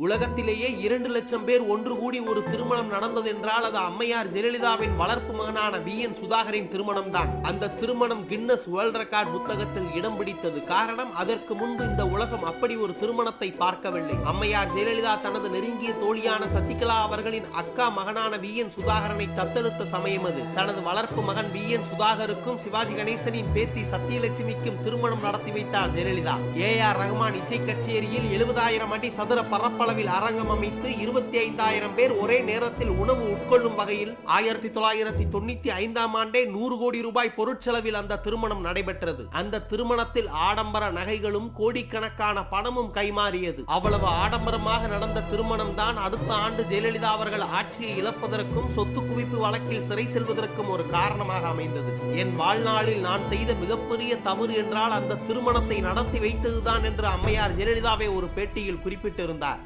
உலகத்திலேயே இரண்டு லட்சம் பேர் ஒன்று கூடி ஒரு திருமணம் நடந்தது என்றால் அது அம்மையார் ஜெயலலிதாவின் வளர்ப்பு மகனான வி. என். சுதாகரின் திருமணம் தான் அந்த திருமணம் கின்னஸ் வேர்ல்ட் ரெக்கார்ட் புத்தகத்தில் இடம் பிடித்தது. காரணம் அதற்கு முன்பு இந்த உலகம் அப்படி ஒரு திருமணத்தை பார்க்கவில்லை. அம்மையார் ஜெயலலிதா தனது நெருங்கிய தோழியான சசிகலா அவர்களின் அக்கா மகனான வி. என். சுதாகரனை தத்தெடுத்த சமயம் அது. தனது வளர்ப்பு மகன் வி. என். சுதாகருக்கும் சிவாஜி கணேசனின் பேத்தி சத்யலட்சுமிக்கும் திருமணம் நடத்தி வைத்தார் ஜெயலலிதா. ஏ. ஆர். ரஹ்மான் இசை கச்சேரியில் எழுபதாயிரம் அடி சதுர அளவில் அரங்கம் அமைத்து இருபத்தி ஐந்தாயிரம் பேர் ஒரே நேரத்தில் உணவு உட்கொள்ளும் வகையில் ஆயிரத்தி தொள்ளாயிரத்தி தொண்ணூத்தி ஐந்தாம் ஆண்டே நூறு கோடி ரூபாய் பொருட்செலவில் அந்த திருமணம் நடைபெற்றது. அந்த திருமணத்தில் ஆடம்பர நகைகளும் கோடிக்கணக்கான பணமும் கைமாறியது. அவ்வளவு ஆடம்பரமாக நடந்த திருமணம் தான் அடுத்த ஆண்டு ஜெயலலிதா அவர்கள் ஆட்சியை இழப்பதற்கும் சொத்து குவிப்பு வழக்கில் சிறை செல்வதற்கும் ஒரு காரணமாக அமைந்தது. என் வாழ்நாளில் நான் செய்த மிகப்பெரிய தவறு என்றால் அந்த திருமணத்தை நடத்தி வைத்ததுதான் என்று அம்மையார் ஜெயலலிதாவை ஒரு பேட்டியில் குறிப்பிட்டிருந்தார்.